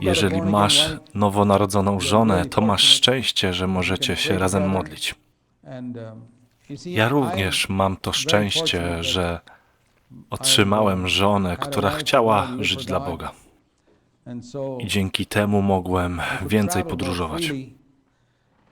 Jeżeli masz nowonarodzoną żonę, to masz szczęście, że możecie się razem modlić. Ja również mam to szczęście, że otrzymałem żonę, która chciała żyć dla Boga. I dzięki temu mogłem więcej podróżować.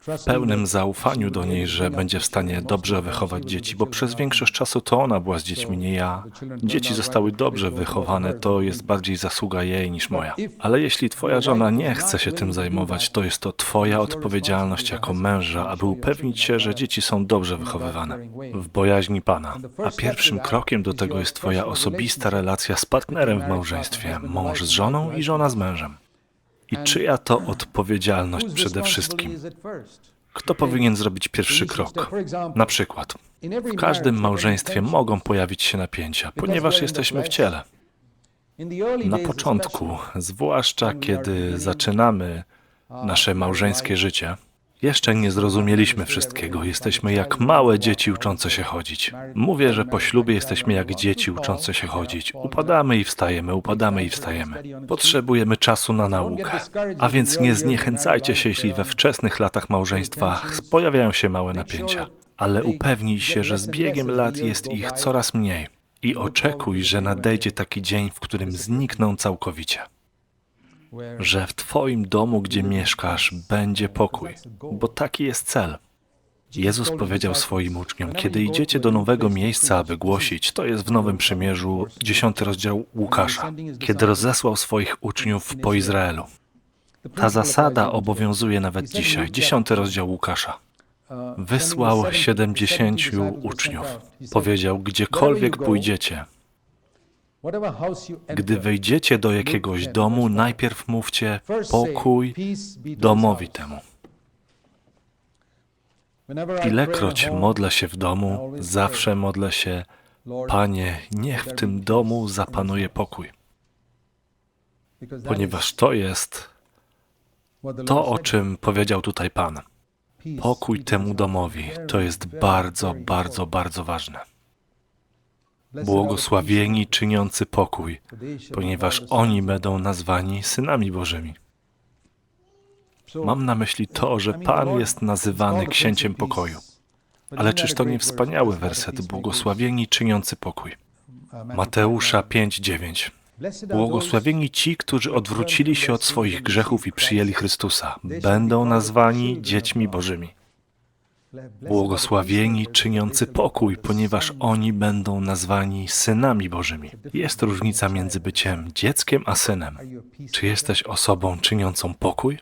W pełnym zaufaniu do niej, że będzie w stanie dobrze wychować dzieci, bo przez większość czasu to ona była z dziećmi, nie ja. Dzieci zostały dobrze wychowane, to jest bardziej zasługa jej niż moja. Ale jeśli twoja żona nie chce się tym zajmować, to jest to twoja odpowiedzialność jako męża, aby upewnić się, że dzieci są dobrze wychowywane w bojaźni Pana. A pierwszym krokiem do tego jest twoja osobista relacja z partnerem w małżeństwie, mąż z żoną i żona z mężem. I czyja to odpowiedzialność przede wszystkim? Kto powinien zrobić pierwszy krok? Na przykład, w każdym małżeństwie mogą pojawić się napięcia, ponieważ jesteśmy w ciele. Na początku, zwłaszcza kiedy zaczynamy nasze małżeńskie życie, jeszcze nie zrozumieliśmy wszystkiego. Jesteśmy jak małe dzieci uczące się chodzić. Mówię, że po ślubie jesteśmy jak dzieci uczące się chodzić. Upadamy i wstajemy, upadamy i wstajemy. Potrzebujemy czasu na naukę. A więc nie zniechęcajcie się, jeśli we wczesnych latach małżeństwa pojawiają się małe napięcia. Ale upewnij się, że z biegiem lat jest ich coraz mniej. I oczekuj, że nadejdzie taki dzień, w którym znikną całkowicie że w Twoim domu, gdzie mieszkasz, będzie pokój, bo taki jest cel. Jezus powiedział swoim uczniom, kiedy idziecie do nowego miejsca, aby głosić, to jest w Nowym Przymierzu, dziesiąty rozdział Łukasza, kiedy rozesłał swoich uczniów po Izraelu. Ta zasada obowiązuje nawet dzisiaj, dziesiąty rozdział Łukasza. Wysłał siedemdziesięciu uczniów. Powiedział, gdziekolwiek pójdziecie, gdy wejdziecie do jakiegoś domu, najpierw mówcie pokój domowi temu. Ilekroć modlę się w domu, zawsze modlę się, Panie, niech w tym domu zapanuje pokój. Ponieważ to jest to, o czym powiedział tutaj Pan. Pokój temu domowi to jest bardzo, bardzo, bardzo ważne. Błogosławieni czyniący pokój, ponieważ oni będą nazwani synami Bożymi. Mam na myśli to, że Pan jest nazywany księciem pokoju. Ale czyż to nie wspaniały werset, błogosławieni czyniący pokój? Mateusza 5:9. Błogosławieni ci, którzy odwrócili się od swoich grzechów i przyjęli Chrystusa, będą nazwani dziećmi Bożymi. Błogosławieni czyniący pokój, ponieważ oni będą nazwani synami Bożymi. Jest różnica między byciem dzieckiem a synem. Czy jesteś osobą czyniącą pokój?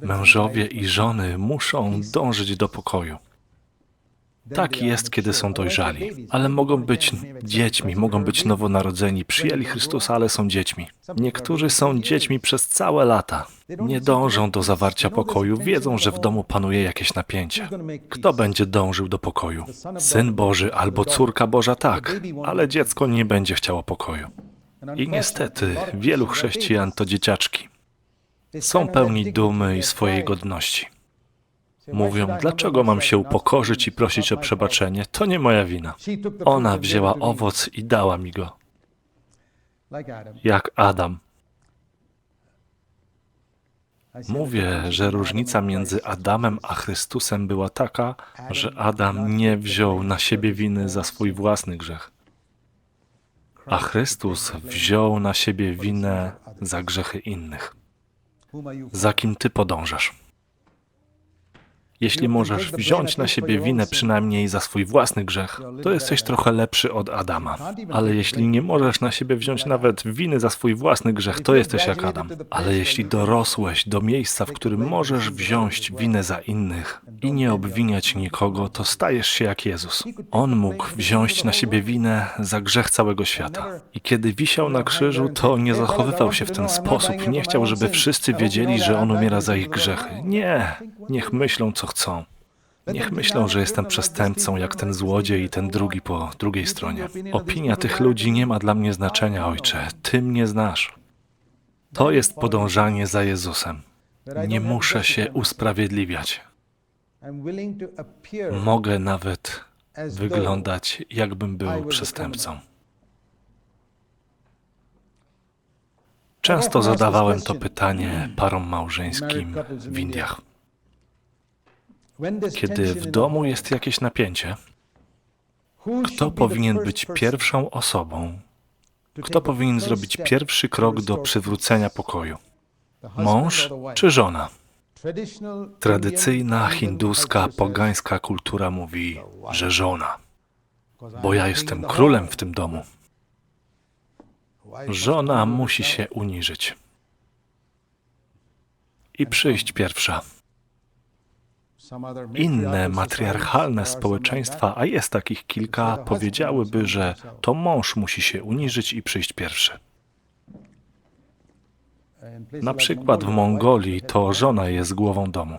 Mężowie i żony muszą dążyć do pokoju. Tak jest, kiedy są dojrzali, ale mogą być dziećmi, mogą być nowonarodzeni, przyjęli Chrystusa, ale są dziećmi. Niektórzy są dziećmi przez całe lata. Nie dążą do zawarcia pokoju, wiedzą, że w domu panuje jakieś napięcie. Kto będzie dążył do pokoju? Syn Boży albo córka Boża tak, ale dziecko nie będzie chciało pokoju. I niestety wielu chrześcijan to dzieciaczki. Są pełni dumy i swojej godności. Mówią, dlaczego mam się upokorzyć i prosić o przebaczenie? To nie moja wina. Ona wzięła owoc i dała mi go, jak Adam. Mówię, że różnica między Adamem a Chrystusem była taka, że Adam nie wziął na siebie winy za swój własny grzech, a Chrystus wziął na siebie winę za grzechy innych. Za kim ty podążasz? Jeśli możesz wziąć na siebie winę przynajmniej za swój własny grzech, to jesteś trochę lepszy od Adama. Ale jeśli nie możesz na siebie wziąć nawet winy za swój własny grzech, to jesteś jak Adam. Ale jeśli dorosłeś do miejsca, w którym możesz wziąć winę za innych i nie obwiniać nikogo, to stajesz się jak Jezus. On mógł wziąć na siebie winę za grzech całego świata. I kiedy wisiał na krzyżu, to nie zachowywał się w ten sposób. Nie chciał, żeby wszyscy wiedzieli, że on umiera za ich grzechy. Nie, niech myślą, co chcą. Niech myślą, że jestem przestępcą, jak ten złodziej i ten drugi po drugiej stronie. Opinia tych ludzi nie ma dla mnie znaczenia, ojcze. Ty mnie znasz. To jest podążanie za Jezusem. Nie muszę się usprawiedliwiać. Mogę nawet wyglądać, jakbym był przestępcą. Często zadawałem to pytanie parom małżeńskim w Indiach. Kiedy w domu jest jakieś napięcie, kto powinien być pierwszą osobą, kto powinien zrobić pierwszy krok do przywrócenia pokoju? Mąż czy żona? Tradycyjna hinduska, pogańska kultura mówi, że żona, bo ja jestem królem w tym domu. Żona musi się uniżyć i przyjść pierwsza. Inne matriarchalne społeczeństwa, a jest takich kilka, powiedziałyby, że to mąż musi się uniżyć i przyjść pierwszy. Na przykład w Mongolii to żona jest głową domu.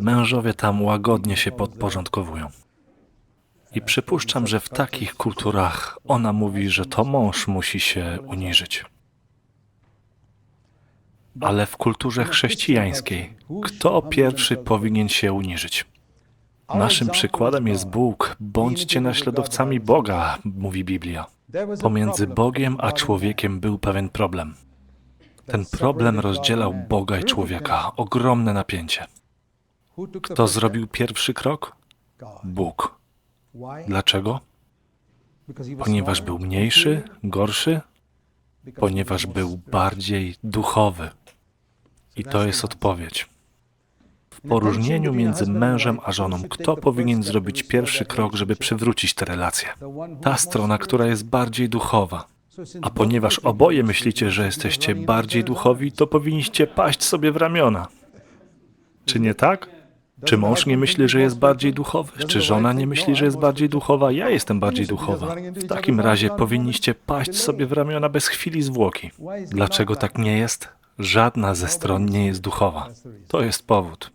Mężowie tam łagodnie się podporządkowują. I przypuszczam, że w takich kulturach ona mówi, że to mąż musi się uniżyć. Ale w kulturze chrześcijańskiej, kto pierwszy powinien się uniżyć? Naszym przykładem jest Bóg. Bądźcie naśladowcami Boga, mówi Biblia. Pomiędzy Bogiem a człowiekiem był pewien problem. Ten problem rozdzielał Boga i człowieka. Ogromne napięcie. Kto zrobił pierwszy krok? Bóg. Dlaczego? Ponieważ był mniejszy, gorszy? Ponieważ był bardziej duchowy. I to jest odpowiedź. W poróżnieniu między mężem a żoną, kto powinien zrobić pierwszy krok, żeby przywrócić te relacje? Ta strona, która jest bardziej duchowa. A ponieważ oboje myślicie, że jesteście bardziej duchowi, to powinniście paść sobie w ramiona. Czy nie tak? Czy mąż nie myśli, że jest bardziej duchowy? Czy żona nie myśli, że jest bardziej duchowa? Ja jestem bardziej duchowa. W takim razie powinniście paść sobie w ramiona bez chwili zwłoki. Dlaczego tak nie jest? Żadna ze stron nie jest duchowa. To jest powód.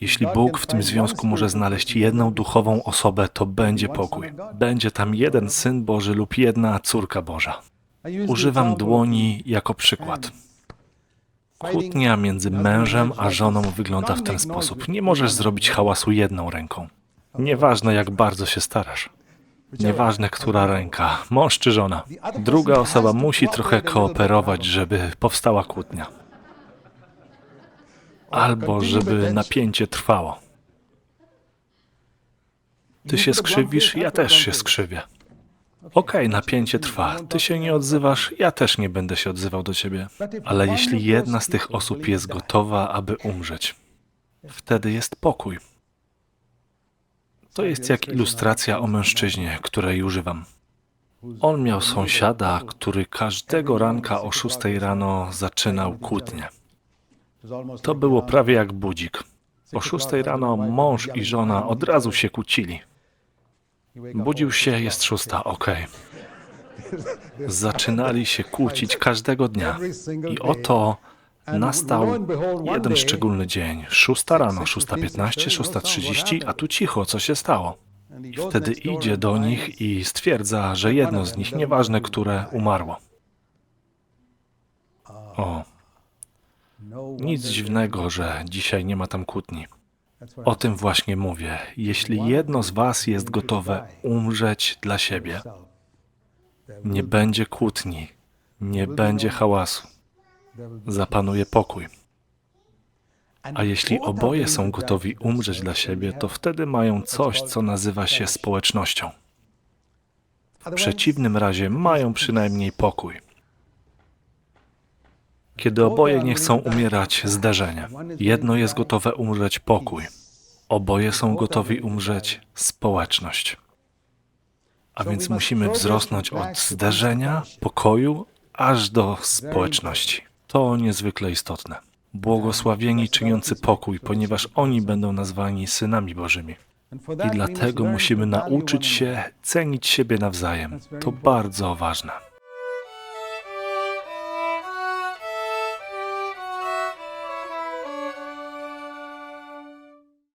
Jeśli Bóg w tym związku może znaleźć jedną duchową osobę, to będzie pokój. Będzie tam jeden syn Boży lub jedna córka Boża. Używam dłoni jako przykład. Kłótnia między mężem a żoną wygląda w ten sposób. Nie możesz zrobić hałasu jedną ręką. Nieważne, jak bardzo się starasz. Nieważne, która ręka, mąż czy żona. Druga osoba musi trochę kooperować, żeby powstała kłótnia. Albo żeby napięcie trwało. Ty się skrzywisz, ja też się skrzywię. Okej, napięcie trwa. Ty się nie odzywasz, ja też nie będę się odzywał do ciebie. Ale jeśli jedna z tych osób jest gotowa, aby umrzeć, wtedy jest pokój. To jest jak ilustracja o mężczyźnie, której używam. On miał sąsiada, który każdego ranka o 6 rano zaczynał kłótnię. To było prawie jak budzik. O 6 rano mąż i żona od razu się kłócili. Budził się, jest szósta, okej. Zaczynali się kłócić każdego dnia. I oto nastał jeden szczególny dzień. Szósta rano, 6.15, 6.30, a tu cicho, co się stało? I wtedy idzie do nich i stwierdza, że jedno z nich, nieważne które, umarło. O, nic dziwnego, że dzisiaj nie ma tam kłótni. O tym właśnie mówię. Jeśli jedno z Was jest gotowe umrzeć dla siebie, nie będzie kłótni, nie będzie hałasu, zapanuje pokój. A jeśli oboje są gotowi umrzeć dla siebie, to wtedy mają coś, co nazywa się społecznością. W przeciwnym razie mają przynajmniej pokój. Kiedy oboje nie chcą umierać, zdarzenie. Jedno jest gotowe umrzeć pokój. Oboje są gotowi umrzeć społeczność. A więc musimy wzrosnąć od zdarzenia, pokoju, aż do społeczności. To niezwykle istotne. Błogosławieni czyniący pokój, ponieważ oni będą nazwani synami Bożymi. I dlatego musimy nauczyć się cenić siebie nawzajem. To bardzo ważne.